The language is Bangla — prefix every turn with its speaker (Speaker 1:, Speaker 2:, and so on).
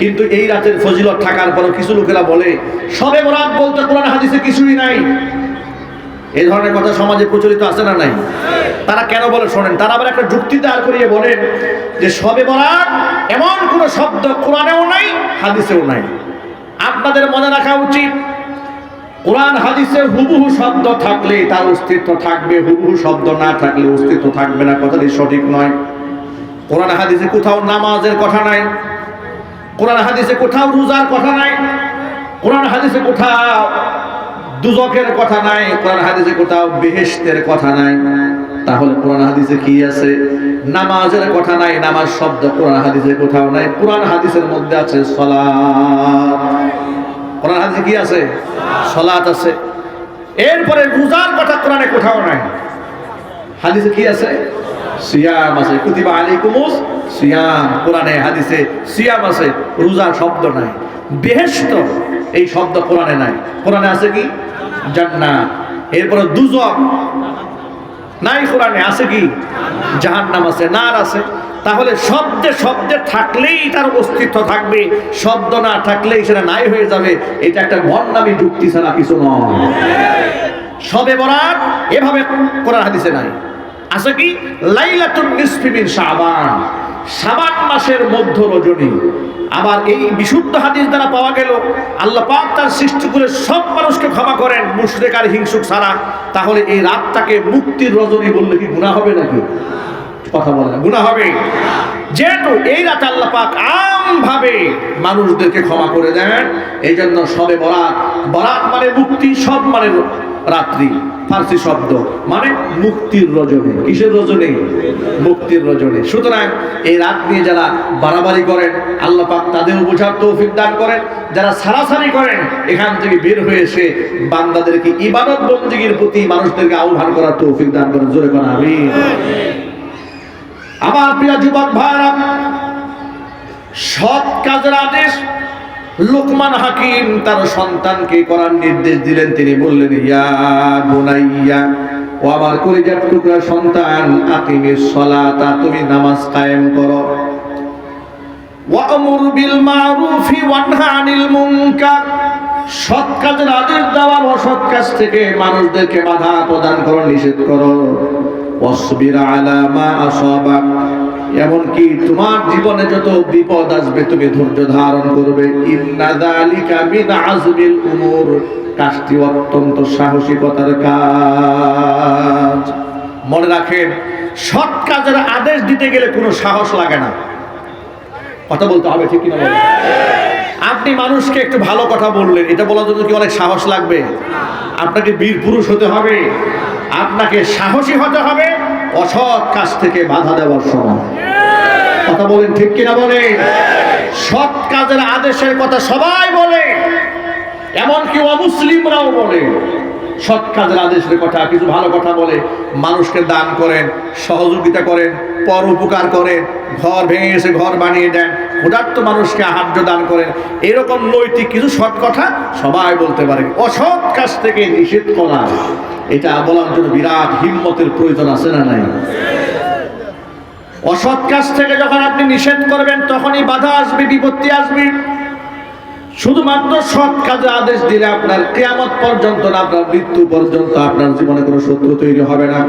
Speaker 1: কিন্তু এই রাতের ফজিলত থাকার পরও কিছু লোকেরা বলে, সবে বরাত বলতে কোরআন হাদিসে কিছুই নাই। এই ধরনের কথা সমাজে প্রচলিত আছে না নাই? তারা কেন বলে শোনেন? তারা আবার একটা যুক্তি দাঁড় করিয়ে বলেন যে সবে বরাত এমন কোন শব্দ কোরআনেও নাই, হাদিসেও নাই। আপনাদের মনে রাখা উচিত, কোরআন হাদিসে হুবহু শব্দ থাকলে তার অস্তিত্ব থাকবে, হুবহু শব্দ না থাকলে অস্তিত্ব থাকবে না, কথাটি সঠিক নয়। কোরআন হাদিসে কোথাও নামাজের কথা নাই কোরআন হাদিসে কোথাও রোজার কথা নাই, কোরআন হাদিসে কোথাও দুজকের কথা নাই, কোরআন হাদিসে কোথাও বেহেশতের কথা নাই। তাহলে কোরআন হাদিসে কি আছে? নামাজের কথা নাই, নামাজ শব্দ কোরআন হাদিসে কোথাও নাই। কোরআন হাদিসের মধ্যে আছে সলাত। কোরআন হাদিসে কি আছে? সলাত আছে। এরপরে রোজার কথা কোরআনে কোথাও নাই। হাদিসে কি আছে? সিয়াম আছে। কুতিবা আলাইকুমুস সিয়াম। কোরআনে, হাদিসে সিয়াম আছে। রোজা শব্দ নাই। বেহেশত এই শব্দ কোরআনে নাই। কোরআনে আছে কি? জান্নাত। এরপরে দুজক নাই কোরআনে, আছে কি? জাহান্নাম আছে, নার আছে। তাহলে শব্দে শব্দে থাকলেই তার অস্তিত্ব থাকবে। শব্দ না থাকলেই সেটা নাই হয়ে যাবে। এটা একটা ভণ্ডামি যুক্তি ছাড়া কিছু নয়। সবে বরাত এভাবে কোরআন হাদিসে নাই। আছে কি? লাইলাতুন নিসফি মিন শাবান। শাবান মাসের মধ্য রজনী। আবার এই বিশুদ্ধ হাদিস দ্বারা পাওয়া গেল, আল্লাহ পাক তার সৃষ্টি করে সব মানুষকে ক্ষমা করেন, মুশরিক আর হিংসুক ছাড়া। তাহলে এই রাতটাকে মুক্তির রজনী বললে কি গুনাহ হবে নাকি? কথা বলে না, গুনাহ হবে। যেহেতু এই রাত আল্লাহ পাক আমভাবে মানুষদেরকে ক্ষমা করে দেন। এই জন্য সবে বরাত। বরাত মানে মুক্তি, সব মানে রাত্রি, ফার্সি শব্দ মানে মুক্তির রজনী। কিসের রজনী? মুক্তির রজনী। সুতরাং এই রাত নিয়ে যারা বাড়াবাড়ি করেন, আল্লাহ পাক তাদের বোঝার তৌফিক দান করেন। যারা সারাসারি করেন, এখান থেকে বের হয়ে এসে বান্দাদেরকে ইবাদত বন্দীগীর প্রতি মানুষদেরকে আহ্বান করার তৌফিক দান করেন। জোরে করা আমি আমার প্রিয় যুবক ভাইরা সৎ কাজের আদেশ। লোকমান হাকিম তার সন্তানকে করার নির্দেশ দিলেন। তিনি বললেন, ইয়া বোনাইয়া, ও আমার কলিজার টুকরা সন্তান আকিমের সলাতা, তুমি নামাজ কায়েম করো। ওয়ামুর বিল মারুফি ওয়ানহা আনিল মুনকার। সৎ কাজের আদেশ দেওয়ার অসৎ কাজ থেকে মানুষদেরকে বাধা প্রদান করো নিষেধ করো। অসবির আলা মা এমনকি তোমার জীবনে যত বিপদ আসবে, তুমি ধৈর্য ধারণ করবে। কাজটি অত্যন্ত সাহসিকতার কাজ। মনে রাখেন, সৎ কাজের আদেশ দিতে গেলে কোনো সাহস লাগে না। কথা বলতে হবে, ঠিক কিনা আপনি মানুষকে একটু ভালো কথা বললেন, এটা বলার জন্য কি অনেক সাহস লাগবে? আপনাকে বীর পুরুষ হতে হবে। আপনাকে সাহসী হতে হবে। অসৎ কাজ থেকে বাধা দেওয়ার সময়। কথা বলেন ঠিক কিনা বলে সৎ কাজের আদেশের কথা সবাই বলে, এমনকি অমুসলিমরাও বলে। সৎ কাজের আদেশের কথা, কিছু ভালো কথা বলে, মানুষকে দান করেন, সহযোগিতা করেন, পর উপকার করেন, ঘর ভেঙে এসে ঘর বানিয়ে দেন, ক্ষুধার্ত মানুষকে আহার্য দান করেন। এরকম নৈতিক কিছু সৎ কথা সবাই বলতে পারে। অসৎ কাজ থেকে নিষেধ করা, এটা বলার জন্য বিরাট হিম্মতের প্রয়োজন আছে না নাই? অসৎ কাজ থেকে যখন আপনি নিষেধ করবেন, তখনই বাধা আসবে, বিপত্তি আসবে। শুধুমাত্র সৎ কাজে আদেশ দিলে আপনার কেয়ামত পর্যন্ত না, আপনার মৃত্যু পর্যন্ত আপনার জীবনে কোনো শত্রু তৈরি হবে না।